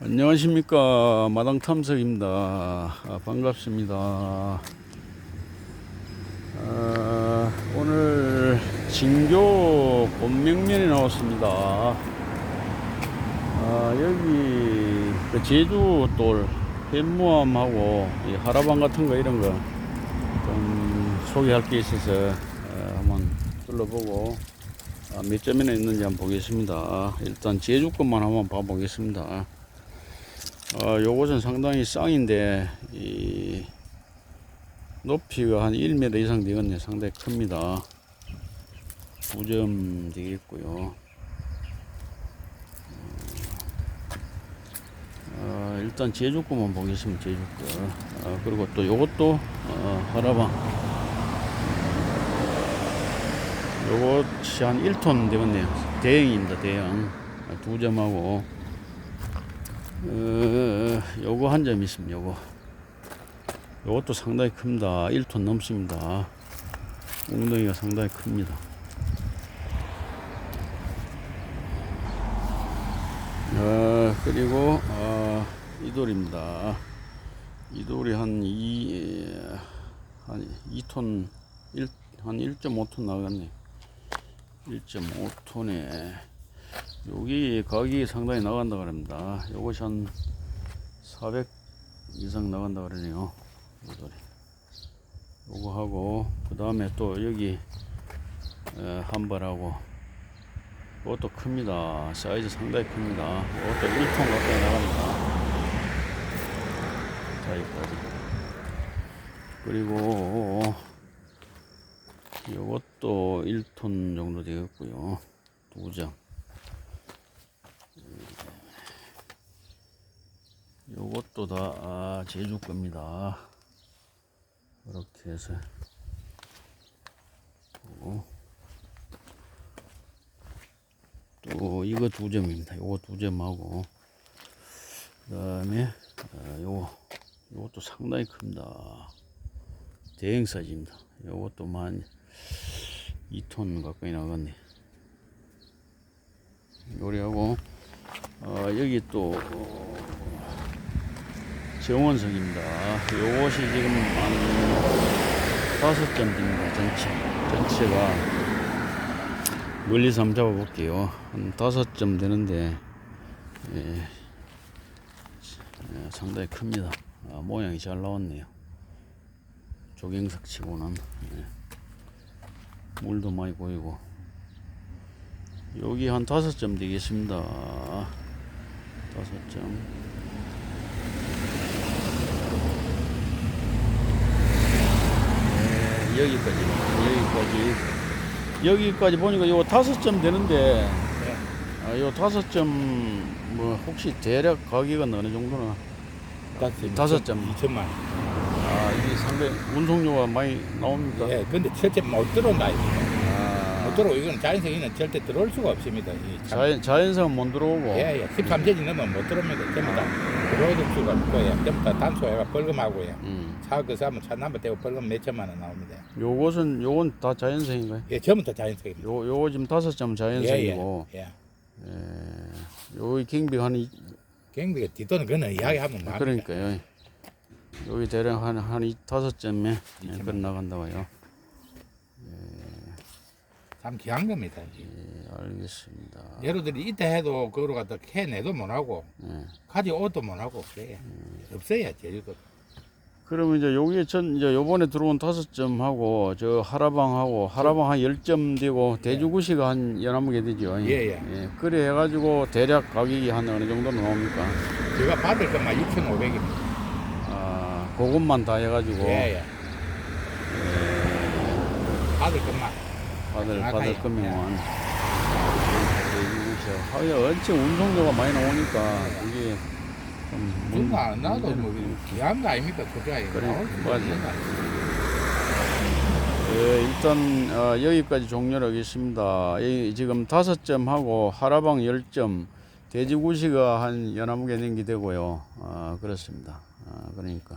안녕하십니까 마당 탐색입니다. 아, 반갑습니다. 아, 오늘 진교 본명면에 나왔습니다. 아, 여기 그 제주 돌 햇무암하고 이 하라방 같은 거 이런 거 좀 소개할 게 있어서 아, 한번 둘러보고 아, 몇 점이나 있는지 한번 보겠습니다. 일단 제주 것만 한번 봐보겠습니다. 아, 요것은 상당히 쌍인데, 이, 높이가 한 1m 이상 되겠네요. 상당히 큽니다. 9점 되겠고요. 어, 일단 제주 거만 보겠습니다. 제주 거. 아, 그리고 또 요것도, 어, 하라방. 요것이 한 1톤 되겠네요. 대형입니다. 대형. 아, 두 점하고. 어, 요거 한 점 있습니다. 요거. 요것도 상당히 큽니다. 1톤 넘습니다. 웅덩이가 상당히 큽니다. 어, 그리고 어, 이 돌입니다. 이 돌이 한 2, 한 2톤, 1, 한 1.5톤 나갔네. 1.5톤에 여기 가격이 상당히 나간다 그럽니다. 요것이 한 400 이상 나간다 그러네요. 요거 하고 그 다음에 또 여기 어, 한 발하고 이것도 큽니다. 사이즈 상당히 큽니다. 이것도 1톤 가까이 나갑니다. 자, 여기까지. 그리고 이것도 1톤 정도 되겠고요. 두 장. 요것도 다 아, 제주 겁니다. 이렇게 해서 또, 또 이거 두 점입니다. 요거 두 점하고 그 다음에 아, 요거 요것도 상당히 큽니다. 대형 사이즈입니다. 요것도 만 2톤 가까이 나갔네. 요리하고 어, 여기 또 어, 정원석입니다. 요것이 지금 한 다섯 점 됩니다. 전체 전체가 멀리서 한번 잡아볼게요. 한 다섯 점 되는데 예, 예, 상당히 큽니다. 아, 모양이 잘 나왔네요. 조경석 치고는 예. 물도 많이 보이고 여기 한 다섯 점 되겠습니다. 다섯 점. 여기까지 여기까지 여기까지 보니까 요 다섯 점 되는데 아, 요 다섯 점뭐 혹시 대략 가격은 어느 정도나 다섯 점. 2천만. 아 이게 상당히 운송료가 많이 나옵니까? 예, 근데 절대 못 들어온다. 이거. 아, 못 들어오. 이건 자연석이는 절대 들어올 수가 없습니다. 이 참- 자연 자연산 못 들어오고 예, 예. 13cm 넘으면 못 들어옵니다. 전부 다 들어올 수가 없고, 예. 전부 다 단소해가 벌금하고, 예. 음. 차그 사면 차 남아 대고 벌금 몇 천만 원 나옵니다. 요것은 요건 다 자연산인가요? 예, 전부 다 자연석입니다. 요 요거 지금 다섯 점 예, 예. 자연산이고 예. 예. 요 경비 한 이- 경비가 뒷돈은 그는 이야기하면 뭐. 그러니까요. 여기 대략 한 한 이 다섯 점에 예, 이천만. 그 나간다고요. 참 귀한 겁니다. 예, 알겠습니다. 여러들이 이때 해도 그거로 갖다 캐내도 못 하고, 예. 가져오도 못 하고, 그래요. 없어요, 제주도. 그러면 이제 여기에 전 이제 요번에 들어온 다섯 점 하고 저 하라방하고 하라방 한 열 점 되고 대주구시가 한 열한 개 되죠. 예, 예. 그래 해가지고 대략 가격이 한 어느 정도 나옵니까? 제가 받을 것만 6,500입니다. 아, 그것만 다 해가지고 예, 예. 받을 것만. 받을 정확하게. 받을 거면 대주구시 하여 엄청 운송료가 많이 나오니까 좀 문- 누가 안 나도 뭐 귀한 거 아닙니까 그게 그래, 나올 수가 맞아. 예, 일단 어, 여기까지 종료를 하겠습니다. 이, 지금 다섯 점 하고 하라방 열 점, 돼지구시가 한 연암개 냉기 되고요. 아, 그렇습니다. 아, 그러니까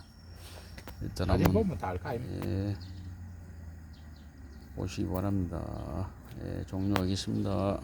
일단 한번 보면 다알거 아닙니까? 예, 보시기 바랍니다. 예, 종료하겠습니다.